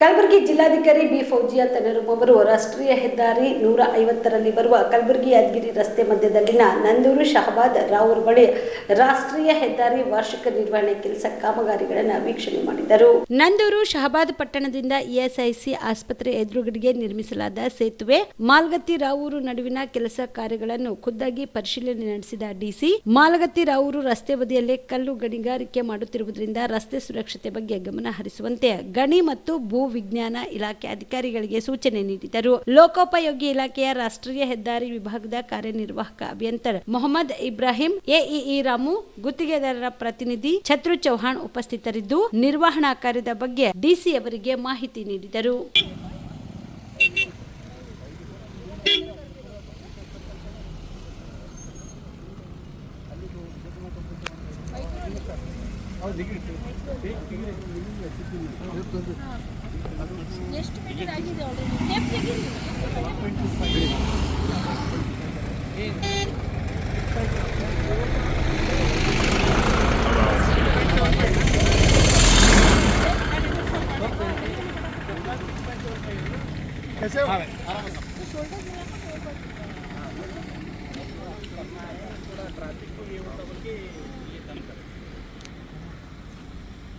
ಕಲಬುರಗಿ ಜಿಲ್ಲಾಧಿಕಾರಿ ಬಿ ಫೌಜಿಯಾ ತನರುಮವರು ರಾಷ್ಟ್ರೀಯ ಹೆದ್ದಾರಿ ನೂರ ಐವತ್ತರಲ್ಲಿ ಬರುವ ಕಲಬುರಗಿ ಯಾದಗಿರಿ ರಸ್ತೆ ಮಧ್ಯದಲ್ಲಿನ ನಂದೂರು ಶಹಬಾದ್ ರಾವೂರ್ ಬಳಿ ರಾಷ್ಟ್ರೀಯ ಹೆದ್ದಾರಿ ವಾರ್ಷಿಕ ನಿರ್ವಹಣೆ ಕೆಲಸ ಕಾಮಗಾರಿಗಳನ್ನು ವೀಕ್ಷಣೆ ಮಾಡಿದರು. ನಂದೂರು ಶಹಬಾದ್ ಪಟ್ಟಣದಿಂದ ಇಎಸ್ಐಸಿ ಆಸ್ಪತ್ರೆ ಎದುರುಗಡೆಗೆ ನಿರ್ಮಿಸಲಾದ ಸೇತುವೆ, ಮಾಲ್ಗತ್ತಿ ರಾವೂರು ನಡುವಿನ ಕೆಲಸ ಕಾರ್ಯಗಳನ್ನು ಖುದ್ದಾಗಿ ಪರಿಶೀಲನೆ ನಡೆಸಿದ ಡಿಸಿ ಮಾಲಗತ್ತಿ ರಾವೂರು ರಸ್ತೆ ಬದಿಯಲ್ಲೇ ಕಲ್ಲು ಗಣಿಗಾರಿಕೆ ಮಾಡುತ್ತಿರುವುದರಿಂದ ರಸ್ತೆ ಸುರಕ್ಷತೆ ಬಗ್ಗೆ ಗಮನ ಹರಿಸುವಂತೆ ಗಣಿ ಮತ್ತು ಭೂ ವಿಜ್ಞಾನ ಇಲಾಖೆ ಅಧಿಕಾರಿಗಳಿಗೆ ಸೂಚನೆ ನೀಡಿದರು. ಲೋಕೋಪಯೋಗಿ ಇಲಾಖೆಯ ರಾಷ್ಟ್ರೀಯ ಹೆದ್ದಾರಿ ವಿಭಾಗದ ಕಾರ್ಯನಿರ್ವಾಹಕ ಅಭಿಯಂತರ ಮೊಹಮ್ಮದ್ ಇಬ್ರಾಹಿಂ, ಎಇಇ ರಾಮು, ಗುತ್ತಿಗೆದಾರರ ಪ್ರತಿನಿಧಿ ಛತ್ರು ಚೌಹಾಣ್ ಉಪಸ್ಥಿತರಿದ್ದು, ನಿರ್ವಹಣಾ ಕಾರ್ಯದ ಬಗ್ಗೆ ಡಿಸಿ ಅವರಿಗೆ ಮಾಹಿತಿ ನೀಡಿದರು. ಎಷ್ಟು ಮೀಟರ್ ಆಗಿದೆ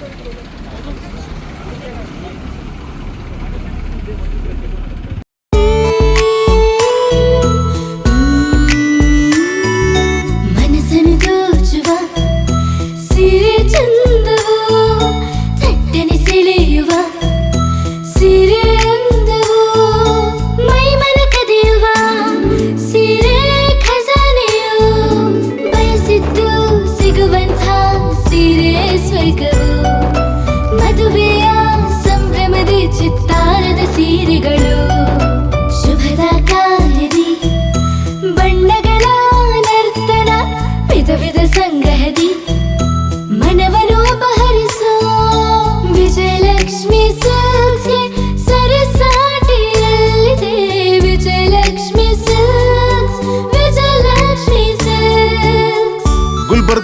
何ですか?